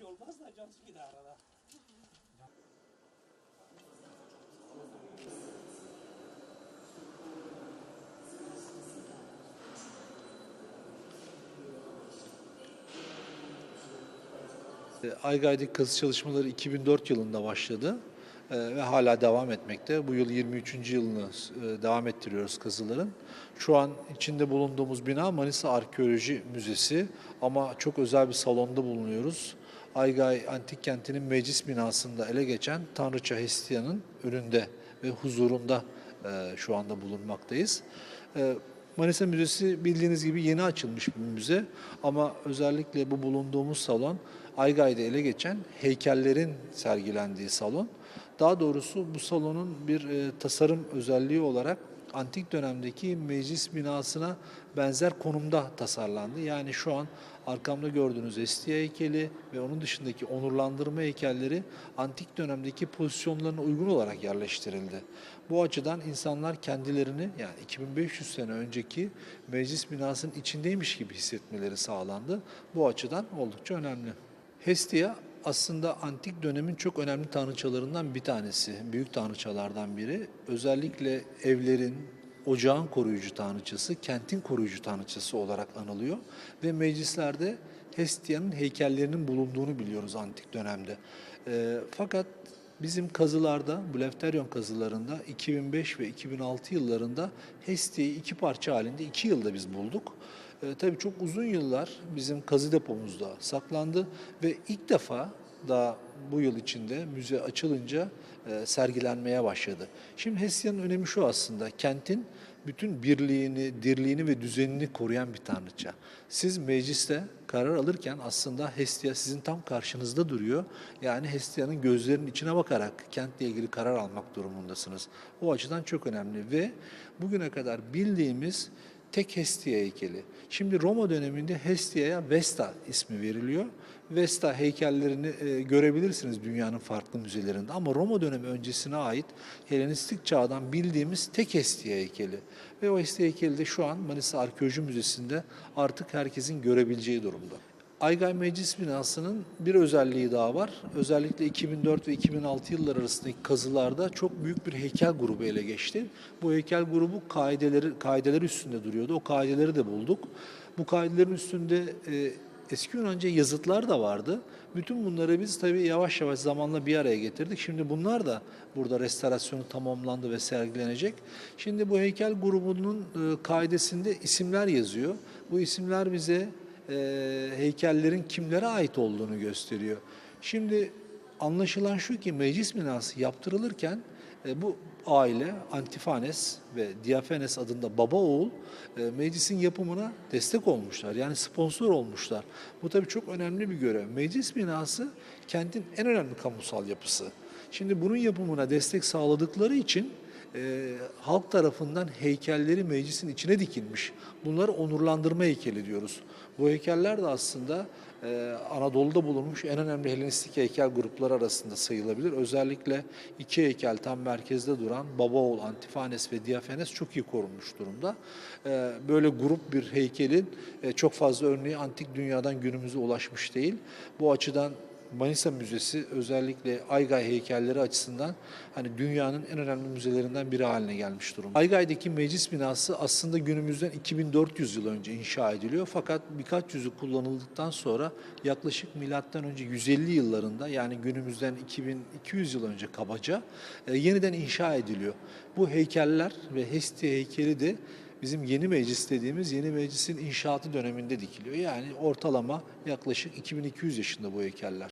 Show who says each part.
Speaker 1: şey olmaz da cansı gider arada.
Speaker 2: E, Aygay'daki kazı çalışmaları 2004 yılında başladı e, ve hala devam etmekte. Bu yıl 23. yılını e, devam ettiriyoruz kazıların. Şu an içinde bulunduğumuz bina Manisa Arkeoloji Müzesi ama çok özel bir salonda bulunuyoruz. Aygay Antik Kenti'nin meclis binasında ele geçen Tanrıça Hestia'nın önünde ve huzurunda e, şu anda bulunmaktayız. E, Manisa Müzesi bildiğiniz gibi yeni açılmış bir müze ama özellikle bu bulunduğumuz salon Aygay'da ele geçen heykellerin sergilendiği salon. Daha doğrusu bu salonun bir e, tasarım özelliği olarak antik dönemdeki meclis binasına benzer konumda tasarlandı. Yani şu an arkamda gördüğünüz Estia heykeli ve onun dışındaki onurlandırma heykelleri antik dönemdeki pozisyonlarına uygun olarak yerleştirildi. Bu açıdan insanlar kendilerini yani 2500 sene önceki meclis binasının içindeymiş gibi hissetmeleri sağlandı. Bu açıdan oldukça önemli. Hestia aslında antik dönemin çok önemli tanrıçalarından bir tanesi, büyük tanrıçalardan biri. Özellikle evlerin, ocağın koruyucu tanrıçası, kentin koruyucu tanrıçası olarak anılıyor ve meclislerde Hestia'nın heykellerinin bulunduğunu biliyoruz antik dönemde. Ee, fakat bizim kazılarda, Blefterion kazılarında 2005 ve 2006 yıllarında Hestia'yı iki parça halinde iki yılda biz bulduk. E, tabii çok uzun yıllar bizim kazı depomuzda saklandı ve ilk defa daha bu yıl içinde müze açılınca e, sergilenmeye başladı. Şimdi Hestia'nın önemi şu aslında, kentin bütün birliğini, dirliğini ve düzenini koruyan bir tanrıça. Siz mecliste karar alırken aslında Hestia sizin tam karşınızda duruyor. Yani Hestia'nın gözlerinin içine bakarak kentle ilgili karar almak durumundasınız. O açıdan çok önemli ve bugüne kadar bildiğimiz tek Hestia heykeli. Şimdi Roma döneminde Hestia'ya Vesta ismi veriliyor. Vesta heykellerini e, görebilirsiniz dünyanın farklı müzelerinde ama Roma dönemi öncesine ait Helenistik çağdan bildiğimiz tek Hestia heykeli. Ve o Hestia heykeli de şu an Manisa Arkeoloji Müzesi'nde artık herkesin görebileceği durumda. Aygay Meclis binasının bir özelliği daha var. Özellikle 2004 ve 2006 yıllar arasındaki kazılarda çok büyük bir heykel grubu ele geçti. Bu heykel grubu kaideleri kaideler üstünde duruyordu. O kaideleri de bulduk. Bu kaidelerin üstünde e, eski Yunanca yazıtlar da vardı. Bütün bunları biz tabii yavaş yavaş zamanla bir araya getirdik. Şimdi bunlar da burada restorasyonu tamamlandı ve sergilenecek. Şimdi bu heykel grubunun e, kaidesinde isimler yazıyor. Bu isimler bize e, heykellerin kimlere ait olduğunu gösteriyor. Şimdi anlaşılan şu ki meclis binası yaptırılırken e, bu aile Antifanes ve Diafenes adında baba oğul e, meclisin yapımına destek olmuşlar. Yani sponsor olmuşlar. Bu tabii çok önemli bir görev. Meclis binası kentin en önemli kamusal yapısı. Şimdi bunun yapımına destek sağladıkları için e, halk tarafından heykelleri meclisin içine dikilmiş. Bunları onurlandırma heykeli diyoruz. Bu heykeller de aslında e, Anadolu'da bulunmuş en önemli Helenistik heykel grupları arasında sayılabilir. Özellikle iki heykel tam merkezde duran Baba oğul Antifanes ve Diafenes çok iyi korunmuş durumda. E, böyle grup bir heykelin e, çok fazla örneği antik dünyadan günümüze ulaşmış değil. Bu açıdan Manisa Müzesi özellikle Aygay heykelleri açısından hani dünyanın en önemli müzelerinden biri haline gelmiş durumda. Aygay'daki meclis binası aslında günümüzden 2400 yıl önce inşa ediliyor fakat birkaç yüzü kullanıldıktan sonra yaklaşık milattan önce 150 yıllarında yani günümüzden 2200 yıl önce kabaca e, yeniden inşa ediliyor. Bu heykeller ve Hestia heykeli de bizim yeni meclis dediğimiz yeni meclisin inşaatı döneminde dikiliyor. Yani ortalama yaklaşık 2200 yaşında bu heykeller.